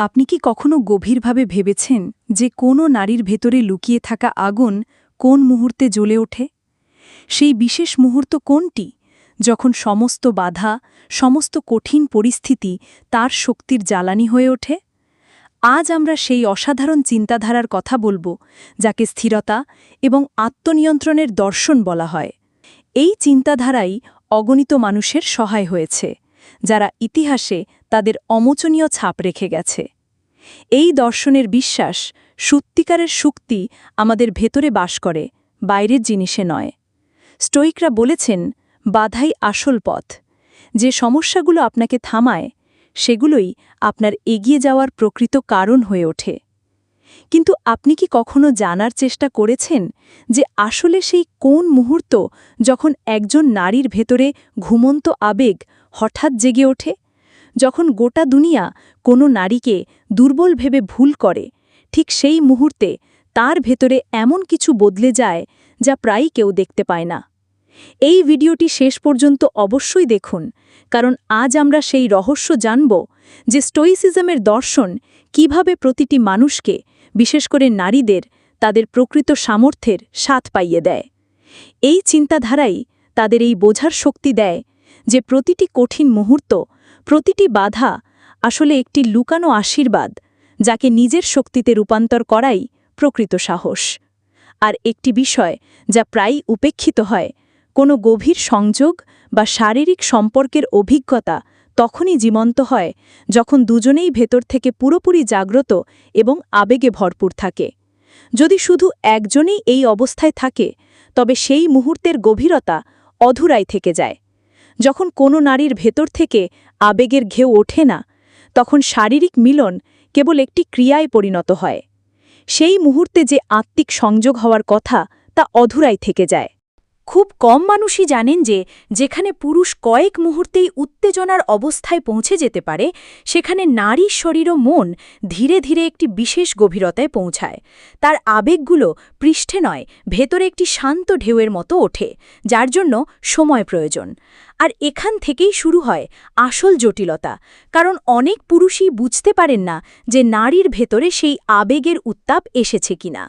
আপনি কি কখনো গভীরভাবে ভেবেছেন যে কোনো নারীর ভেতরে লুকিয়ে থাকা আগুন কোন মুহূর্তে জ্বলে ওঠে? সেই বিশেষ মুহূর্ত কোনটি যখন সমস্ত বাধা, সমস্ত কঠিন পরিস্থিতি তার শক্তির জ্বালানি হয়ে ওঠে? আজ আমরা সেই অসাধারণ চিন্তাধারার কথা বলব, যাকে স্থিরতা এবং আত্মনিয়ন্ত্রণের দর্শন বলা হয়। এই চিন্তাধারাই অগণিত মানুষের সহায় হয়েছে। যারা ইতিহাসে তাদের অমোচনীয় ছাপ রেখে গেছে। এই দর্শনের বিশ্বাস সত্যিকারের শক্তি আমাদের ভেতরে বাস করে, বাইরের জিনিসে নয়। স্টোইকরা বলেছেন, বাধাই আসল পথ। যে সমস্যাগুলো আপনাকে থামায়, সেগুলোই আপনার এগিয়ে যাওয়ার প্রকৃত কারণ হয়ে ওঠে। কিন্তু আপনি কি কখনো জানার চেষ্টা করেছেন যে আসলে সেই কোন মুহূর্ত যখন একজন নারীর ভেতরে ঘুমন্ত আবেগ হঠাৎ জেগে ওঠে। যখন গোটা দুনিয়া কোনো নারীকে দুর্বল ভেবে ভুল করে, ঠিক সেই মুহূর্তে তার ভেতরে এমন কিছু বদলে যায় যা প্রায়ই কেউ দেখতে পায় না। এই ভিডিওটি শেষ পর্যন্ত অবশ্যই দেখুন, কারণ আজ আমরা সেই রহস্য জানব যে স্টোইসিজমের দর্শন কীভাবে প্রতিটি মানুষকে, বিশেষ করে নারীদের, তাদের প্রকৃত সামর্থ্যের স্বাদ পাইয়ে দেয়। এই চিন্তাধারাই তাদের এই বোঝার শক্তি দেয় যে প্রতিটি কঠিন মুহূর্ত, প্রতিটি বাধা আসলে একটি লুকানো আশীর্বাদ, যাকে নিজের শক্তিতে রূপান্তর করাই প্রকৃত সাহস। আর একটি বিষয় যা প্রায়ই উপেক্ষিত হয়, কোনো গভীর সংযোগ বা শারীরিক সম্পর্কের অভিজ্ঞতা তখনই জীবন্ত হয়, যখন দুজনেই ভেতর থেকে পুরোপুরি জাগ্রত এবং আবেগে ভরপুর থাকে। যদি শুধু একজনেই এই অবস্থায় থাকে, তবে সেই মুহূর্তের গভীরতা অধুরাই থেকে যায়। যখন কোনো নারীর ভেতর থেকে আবেগের ঘেউ ওঠে না, তখন শারীরিক মিলন কেবল একটি ক্রিয়ায় পরিণত হয়। সেই মুহূর্তে যে আত্মিক সংযোগ হওয়ার কথা তা অধুরাই থেকে যায়। খুব কম মানুষই জানেন যে, যেখানে পুরুষ কয়েক মুহূর্তেই উত্তেজনার অবস্থায় পৌঁছে যেতে পারে, সেখানে নারীর শরীর ও মন ধীরে ধীরে একটি বিশেষ গভীরতায় পৌঁছায়। তার আবেগগুলো পৃষ্ঠে নয়, ভেতরে একটি শান্ত ঢেউয়ের মতো ওঠে, যার জন্য সময় প্রয়োজন। আর এখান থেকেই শুরু হয় আসল জটিলতা। কারণ অনেক পুরুষই বুঝতে পারেন না যে নারীর ভেতরে সেই আবেগের উত্তাপ এসেছে কিনা।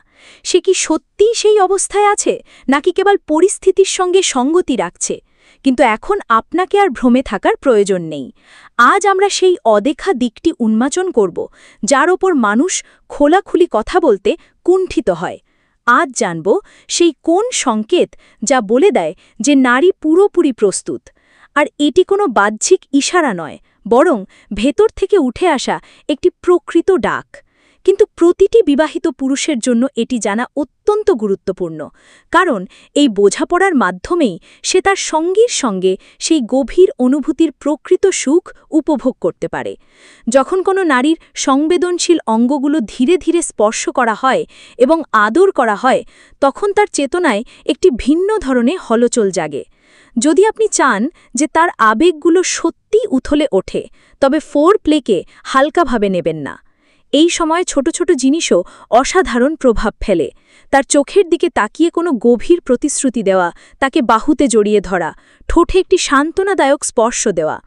সে কি সত্যিই সেই অবস্থায় আছে, নাকি কেবল পরিস্থিতির সঙ্গে সঙ্গতি রাখছে? কিন্তু এখন আপনাকে আর ভ্রমে থাকার প্রয়োজন নেই। আজ আমরা সেই অদেখা দিকটি উন্মাচন করব, যার ওপর মানুষ খোলাখুলি কথা বলতে কুণ্ঠিত হয়। আজ জানব সেই কোন সংকেত যা বলে দেয় যে নারী পুরোপুরি প্রস্তুত। আর এটি কোনো বাহ্যিক ইশারা নয়, বরং ভেতর থেকে উঠে আসা একটি প্রকৃত ডাক। কিন্তু প্রতিটি বিবাহিত পুরুষের জন্য এটি জানা অত্যন্ত গুরুত্বপূর্ণ, কারণ এই বোঝাপড়ার মাধ্যমেই সে তার সঙ্গীর সঙ্গে সেই গভীর অনুভূতির প্রকৃত সুখ উপভোগ করতে পারে। যখন কোনো নারীর সংবেদনশীল অঙ্গগুলো ধীরে ধীরে স্পর্শ করা হয় এবং আদর করা হয়, তখন তার চেতনায় একটি ভিন্ন ধরনের হলচল জাগে। যদি আপনি চান যে তার আবেগগুলো সত্যি উথলে ওঠে, তবে ফোর প্লেকে হালকাভাবে নেবেন না। এই সময় ছোট ছোট জিনিসও অসাধারণ প্রভাব ফেলে। তার চোখের দিকে তাকিয়ে কোনো গভীর প্রতিশ্রুতি দেওয়া, তাকে বাহুতে জড়িয়ে ধরা, ঠোঁটে একটি সান্ত্বনাদায়ক স্পর্শ দেওয়া।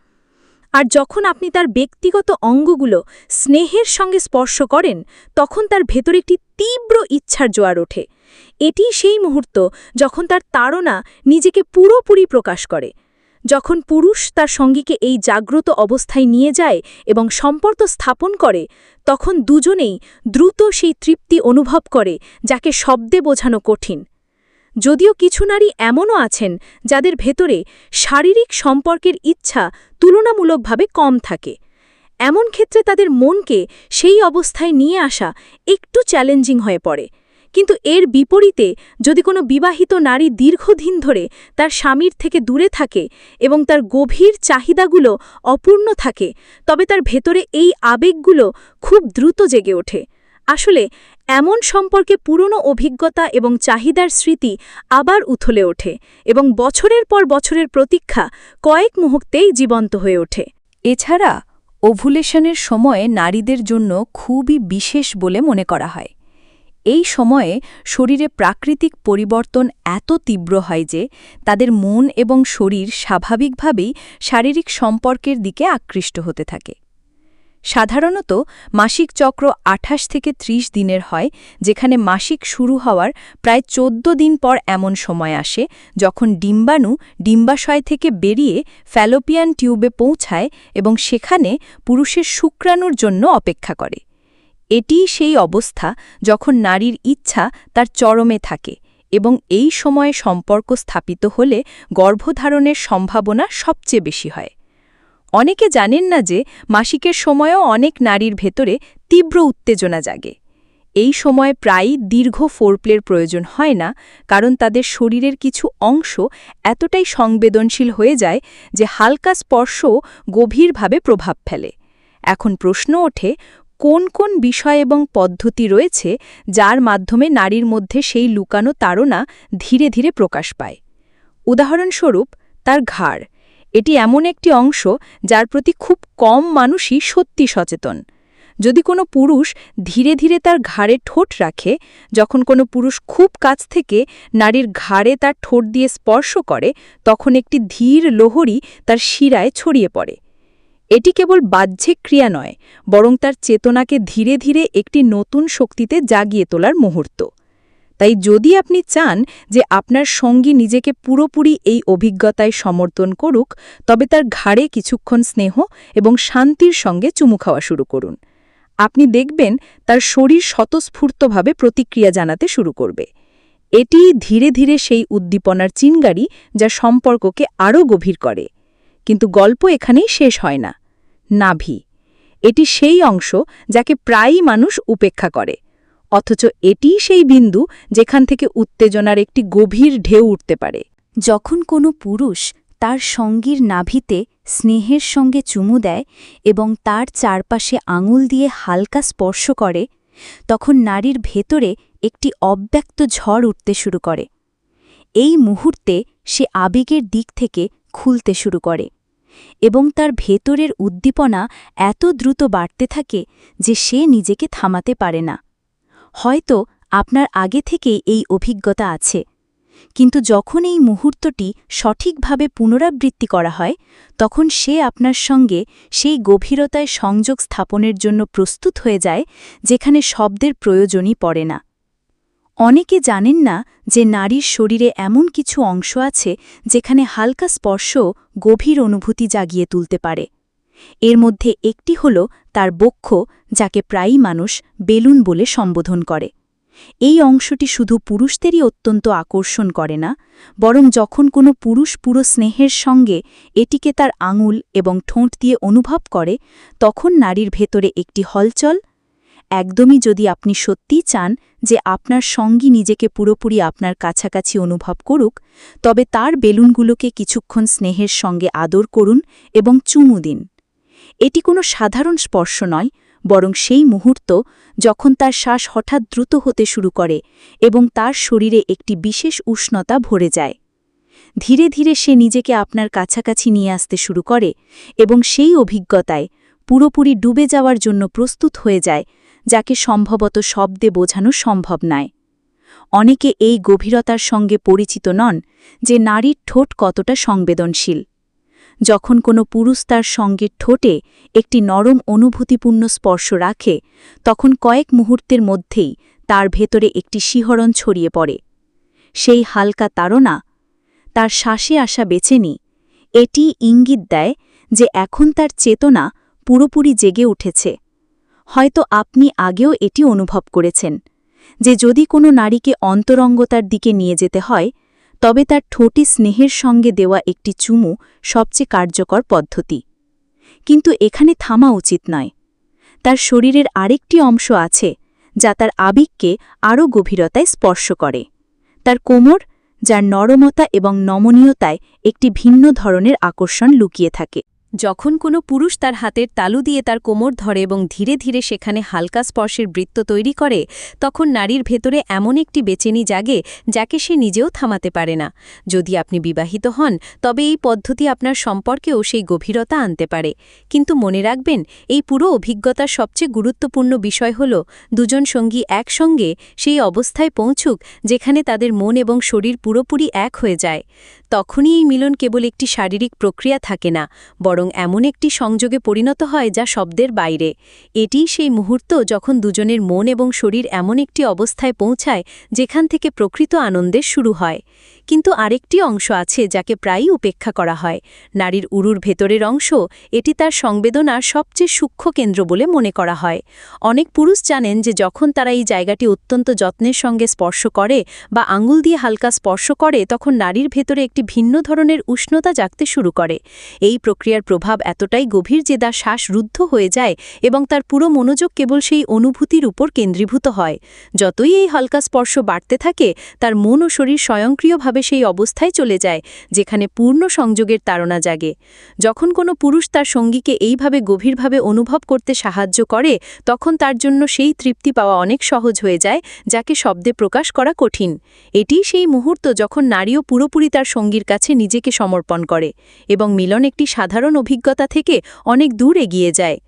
আর যখন আপনি তার ব্যক্তিগত অঙ্গগুলো স্নেহের সঙ্গে স্পর্শ করেন, তখন তার ভেতর একটি তীব্র ইচ্ছার জোয়ার ওঠে। এটি সেই মুহূর্ত যখন তার তাড়না নিজেকে পুরোপুরি প্রকাশ করে। যখন পুরুষ তার সঙ্গীকে এই জাগ্রত অবস্থায় নিয়ে যায় এবং সম্পর্ক স্থাপন করে, তখন দুজনেই দ্রুত সেই তৃপ্তি অনুভব করে, যাকে শব্দে বোঝানো কঠিন। যদিও কিছু নারী এমনও আছেন যাদের ভেতরে শারীরিক সম্পর্কের ইচ্ছা তুলনামূলকভাবে কম থাকে। এমন ক্ষেত্রে তাদের মনকে সেই অবস্থায় নিয়ে আসা একটু চ্যালেঞ্জিং হয়ে পড়ে। কিন্তু এর বিপরীতে যদি কোনো বিবাহিত নারী দীর্ঘদিন ধরে তার স্বামীর থেকে দূরে থাকে এবং তার গভীর চাহিদাগুলো অপূর্ণ থাকে, তবে তার ভেতরে এই আবেগগুলো খুব দ্রুত জেগে ওঠে। আসলে এমন সম্পর্কে পুরনো অভিজ্ঞতা এবং চাহিদার স্মৃতি আবার উথলে ওঠে এবং বছরের পর বছরের প্রতীক্ষা কয়েক মুহূর্তেই জীবন্ত হয়ে ওঠে। এছাড়া, ওভুলেশনের সময়ে নারীদের জন্য খুবই বিশেষ বলে মনে করা হয়। এই সময়ে শরীরে প্রাকৃতিক পরিবর্তন এত তীব্র হয় যে তাদের মন এবং শরীর স্বাভাবিকভাবেই শারীরিক সম্পর্কের দিকে আকৃষ্ট হতে থাকে। সাধারণত মাসিক চক্র আঠাশ থেকে ৩০ দিনের হয়, যেখানে মাসিক শুরু হওয়ার প্রায় ১৪ দিন পর এমন সময় আসে, যখন ডিম্বাণু ডিম্বাশয় থেকে বেরিয়ে ফ্যালোপিয়ান টিউবে পৌঁছায় এবং সেখানে পুরুষের শুক্রাণুর জন্য অপেক্ষা করে। এটিই সেই অবস্থা যখন নারীর ইচ্ছা তার চরমে থাকে এবং এই সময়ে সম্পর্ক স্থাপিত হলে গর্ভধারণের সম্ভাবনা সবচেয়ে বেশি হয়। অনেকে জানেন না যে মাসিকের সময়ও অনেক নারীর ভেতরে তীব্র উত্তেজনা জাগে। এই সময় প্রায়ই দীর্ঘ ফোরপ্লের প্রয়োজন হয় না, কারণ তাদের শরীরের কিছু অংশ এতটাই সংবেদনশীল হয়ে যায় যে হালকা স্পর্শও গভীরভাবে প্রভাব ফেলে। এখন প্রশ্ন ওঠে, কোন কোন বিষয় এবং পদ্ধতি রয়েছে যার মাধ্যমে নারীর মধ্যে সেই লুকানো তাড়না ধীরে ধীরে প্রকাশ পায়? উদাহরণস্বরূপ, তার ঘাড়। এটি এমন একটি অংশ যার প্রতি খুব কম মানুষই সত্যি সচেতন। যদি কোনো পুরুষ ধীরে ধীরে তার ঘাড়ে ঠোঁট রাখে, যখন কোনো পুরুষ খুব কাছ থেকে নারীর ঘাড়ে তার ঠোঁট দিয়ে স্পর্শ করে, তখন একটি ধীর লোহরি তার শিরায় ছড়িয়ে পড়ে। এটি কেবল বাহ্যিক ক্রিয়া নয়, বরং তার চেতনাকে ধীরে ধীরে একটি নতুন শক্তিতে জাগিয়ে তোলার মুহূর্ত। তাই যদি আপনি চান যে আপনার সঙ্গী নিজেকে পুরোপুরি এই অভিজ্ঞতায় সমর্থন করুক, তবে তার ঘাড়ে কিছুক্ষণ স্নেহ এবং শান্তির সঙ্গে চুমু খাওয়া শুরু করুন। আপনি দেখবেন তার শরীর স্বতঃস্ফূর্তভাবে প্রতিক্রিয়া জানাতে শুরু করবে। এটি ধীরে ধীরে সেই উদ্দীপনার চিনগাড়ি যা সম্পর্ককে আরও গভীর করে। কিন্তু গল্প এখানেই শেষ হয় না। নাভি। এটি সেই অংশ যাকে প্রায়ই মানুষ উপেক্ষা করে। অথচ এটিই সেই বিন্দু যেখান থেকে উত্তেজনার একটি গভীর ঢেউ উঠতে পারে। যখন কোনো পুরুষ তার সঙ্গীর নাভিতে স্নেহের সঙ্গে চুমু দেয় এবং তার চারপাশে আঙুল দিয়ে হালকা স্পর্শ করে, তখন নারীর ভেতরে একটি অব্যক্ত ঝড় উঠতে শুরু করে। এই মুহূর্তে সে আবেগের দিক থেকে খুলতে শুরু করে এবং তার ভেতরের উদ্দীপনা এত দ্রুত বাড়তে থাকে যে সে নিজেকে থামাতে পারে না। হয়তো আপনার আগে থেকেই এই অভিজ্ঞতা আছে। কিন্তু যখন এই মুহূর্তটি সঠিকভাবে পুনরাবৃত্তি করা হয়, তখন সে আপনার সঙ্গে সেই গভীরতায় সংযোগ স্থাপনের জন্য প্রস্তুত হয়ে যায়, যেখানে শব্দের প্রয়োজনই পড়ে না। অনেকে জানেন না যে নারীর শরীরে এমন কিছু অংশ আছে, যেখানে হালকা স্পর্শ গভীর অনুভূতি জাগিয়ে তুলতে পারে। এর মধ্যে একটি হল তার বক্ষ, যাকে প্রায়ই মানুষ বেলুন বলে সম্বোধন করে। এই অংশটি শুধু পুরুষদেরই অত্যন্ত আকর্ষণ করে না, বরং যখন কোনো পুরুষ পুরো স্নেহের সঙ্গে এটিকে তার আঙুল এবং ঠোঁট দিয়ে অনুভব করে, তখন নারীর ভেতরে একটি হলচল, একদমই যদি আপনি সত্যিই চান যে আপনার সঙ্গী নিজেকে পুরোপুরি আপনার কাছাকাছি অনুভব করুক, তবে তার বেলুনগুলোকে কিছুক্ষণ স্নেহের সঙ্গে আদর করুন এবং চুমু দিন। এটি কোনো সাধারণ স্পর্শ নয়, বরং সেই মুহূর্ত যখন তার শ্বাস হঠাৎ দ্রুত হতে শুরু করে এবং তার শরীরে একটি বিশেষ উষ্ণতা ভরে যায়। ধীরে ধীরে সে নিজেকে আপনার কাছাকাছি নিয়ে আসতে শুরু করে এবং সেই অভিজ্ঞতায় পুরোপুরি ডুবে যাওয়ার জন্য প্রস্তুত হয়ে যায়, যাকে সম্ভবত শব্দে বোঝানো সম্ভব নয়। অনেকে এই গভীরতার সঙ্গে পরিচিত নন যে নারীর ঠোঁট কতটা সংবেদনশীল। যখন কোনো পুরুষ তার সঙ্গে ঠোঁটে একটি নরম অনুভূতিপূর্ণ স্পর্শ রাখে, তখন কয়েক মুহূর্তের মধ্যেই তার ভেতরে একটি শিহরণ ছড়িয়ে পড়ে। সেই হালকা তাড়না তার শ্বাসে আসা বেছে নি। এটি ইঙ্গিত দেয় যে এখন তার চেতনা পুরোপুরি জেগে উঠেছে। হয়তো আপনি আগেও এটি অনুভব করেছেন, যে যদি কোনো নারীকে অন্তরঙ্গতার দিকে নিয়ে যেতে হয় তবে তার ঠোঁটি স্নেহের সঙ্গে দেওয়া একটি চুমু সবচেয়ে কার্যকর পদ্ধতি। কিন্তু এখানে থামা উচিত নয়। তার শরীরের আরেকটি অংশ আছে, যা তার আবেগকে আরও গভীরতায় স্পর্শ করে। তার কোমর, যার নরমতা এবং নমনীয়তায় একটি ভিন্ন ধরনের আকর্ষণ লুকিয়ে থাকে। যখন কোনো পুরুষ তার হাতের তালু দিয়ে তার কোমর ধরে এবং ধীরে ধীরে সেখানে হালকা স্পর্শের বৃত্ত তৈরি করে, তখন নারীর ভেতরে এমন একটি বেচেনি জাগে, যাকে সে নিজেও থামাতে পারে না। যদি আপনি বিবাহিত হন, তবে এই পদ্ধতি আপনার সম্পর্কেও সেই গভীরতা আনতে পারে। কিন্তু মনে রাখবেন, এই পুরো অভিজ্ঞতার সবচেয়ে গুরুত্বপূর্ণ বিষয় হল, দুজন সঙ্গী একসঙ্গে সেই অবস্থায় পৌঁছুক, যেখানে তাদের মন এবং শরীর পুরোপুরি এক হয়ে যায়। তখনই এই মিলন কেবল একটি শারীরিক প্রক্রিয়া থাকে না, বরং এমন একটি সংযোগে পরিণত হয় যা শব্দের বাইরে। এটিই সেই মুহূর্ত যখন দুজনের মন এবং শরীর এমন একটি অবস্থায় পৌঁছায় যেখান থেকে প্রকৃত আনন্দের শুরু হয়। কিন্তু আরেকটি অংশ আছে যাকে প্রায়ই উপেক্ষা করা হয়। নারীর উরুর ভেতরের অংশ, এটি তার সংবেদনার সবচেয়ে সূক্ষ্ম কেন্দ্র বলে মনে করা হয়। অনেক পুরুষ জানেন যে যখন তারা এই জায়গাটি অত্যন্ত যত্নের সঙ্গে স্পর্শ করে বা আঙুল দিয়ে হালকা স্পর্শ করে, তখন নারীর ভেতরে একটি ভিন্ন ধরনের উষ্ণতা জাগতে শুরু করে। এই প্রক্রিয়ার প্রভাব এতটাই গভীর যে তার শ্বাস রুদ্ধ হয়ে যায় এবং তার পুরো মনোযোগ কেবল সেই অনুভূতির উপর কেন্দ্রীভূত হয়। যতই এই হালকা স্পর্শ বাড়তে থাকে, তার মন ও শরীর স্বয়ংক্রিয়ভাবে সেই অবস্থায় চলে যায়, যেখানে পূর্ণ সংযোগের তাড়না জাগে। যখন কোনো পুরুষ তার সঙ্গীকে এইভাবে গভীরভাবে অনুভব করতে সাহায্য করে, তখন তার জন্য সেই তৃপ্তি পাওয়া অনেক সহজ হয়ে যায়, যাকে শব্দে প্রকাশ করা কঠিন। এটি সেই মুহূর্ত যখন নারীও পুরোপুরি তার সঙ্গীর কাছে নিজেকে সমর্পণ করে এবং মিলন একটি সাধারণ অভিজ্ঞতা থেকে অনেক দূর এগিয়ে যায়।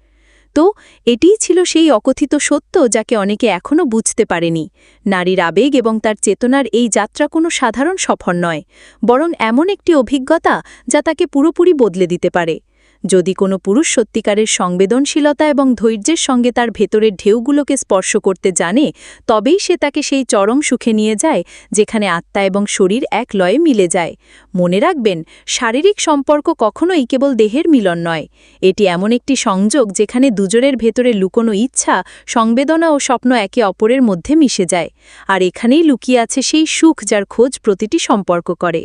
তো এটিই ছিল সেই অকথিত সত্য যাকে অনেকে এখনও বুঝতে পারেনি। নারীর আবেগ এবং তার চেতনার এই যাত্রা কোনো সাধারণ সফর নয়, বরং এমন একটি অভিজ্ঞতা যা তাকে পুরোপুরি বদলে দিতে পারে। যদি কোনো পুরুষ সত্যিকারের সংবেদনশীলতা এবং ধৈর্যের সঙ্গে তার ভেতরের ঢেউগুলোকে স্পর্শ করতে জানে, তবেই সে তাকে সেই চরম সুখে নিয়ে যায়, যেখানে আত্মা এবং শরীর এক লয়ে মিলে যায়। মনে রাখবেন, শারীরিক সম্পর্ক কখনোই কেবল দেহের মিলন নয়। এটি এমন একটি সংযোগ যেখানে দুজনের ভেতরে লুকোনো ইচ্ছা, সংবেদনা ও স্বপ্ন একে অপরের মধ্যে মিশে যায়। আর এখানেই লুকিয়ে আছে সেই সুখ যার খোঁজ প্রতিটি সম্পর্ক করে।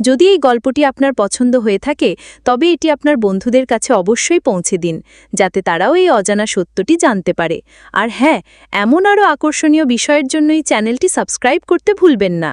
যদি এই গল্পটি আপনার পছন্দ হয়ে থাকে, তবে এটি আপনার বন্ধুদের কাছে অবশ্যই পৌঁছে দিন, যাতে তারাও এই অজানা সত্যটি জানতে পারে। আর হ্যাঁ এমন আরও আকর্ষণীয় বিষয়ের জন্য এই চ্যানেলটি সাবস্ক্রাইব করতে ভুলবেন না।